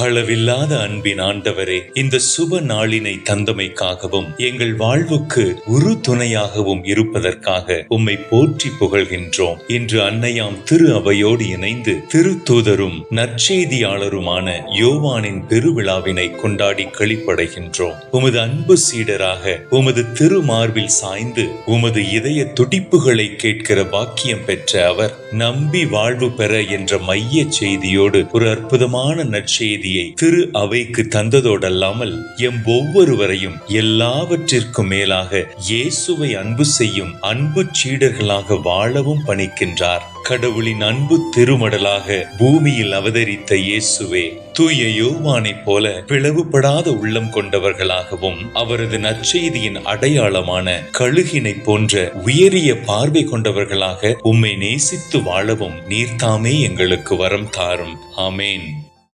அளவில்லாத அன்பின் ஆண்டவரே இந்த சுப நாளினை தந்தமைக்காகவும் எங்கள் வாழ்வுக்கு உரு துணையாகவும் இருப்பதற்காக உம்மை போற்றி புகழ்கின்றோம். இன்று அன்னையாம் திரு அவையோடு இணைந்து திருத்தூதரும் நற்செய்தியாளருமான யோவானின் பெருவிழாவினை கொண்டாடி கழிப்படைகின்றோம் உமது அன்பு சீடராக உமது திருமார்பில் சாய்ந்து உமது இதய துடிப்புகளை கேட்கிற பாக்கியம் பெற்ற அவர் நம்பி வாழ்வு பெற என்ற மைய செய்தியோடு ஒரு அற்புதமான நற்செய்தி செய்தியை திரு அவைக்கு தந்ததோடல்லாமல் எம் ஒவ்வொருவரையும் எல்லாவற்றிற்கும் மேலாக இயேசுவை அன்பு செய்யும் அன்பு சீடர்களாக வாழவும் பணிக்கின்றார். கடவுளின் அன்பு திருமடலாக பூமியில் அவதரித்த இயேசுவே தூய யோவானைப் போல பிளவுபடாத உள்ளம் கொண்டவர்களாகவும் அவரது நற்செய்தியின் அடையாளமான கழுகினை போன்ற உயரிய பார்வை கொண்டவர்களாக உம்மை நேசித்து வாழவும் நீர்தாமே எங்களுக்கு வரம் தாரும். ஆமேன்.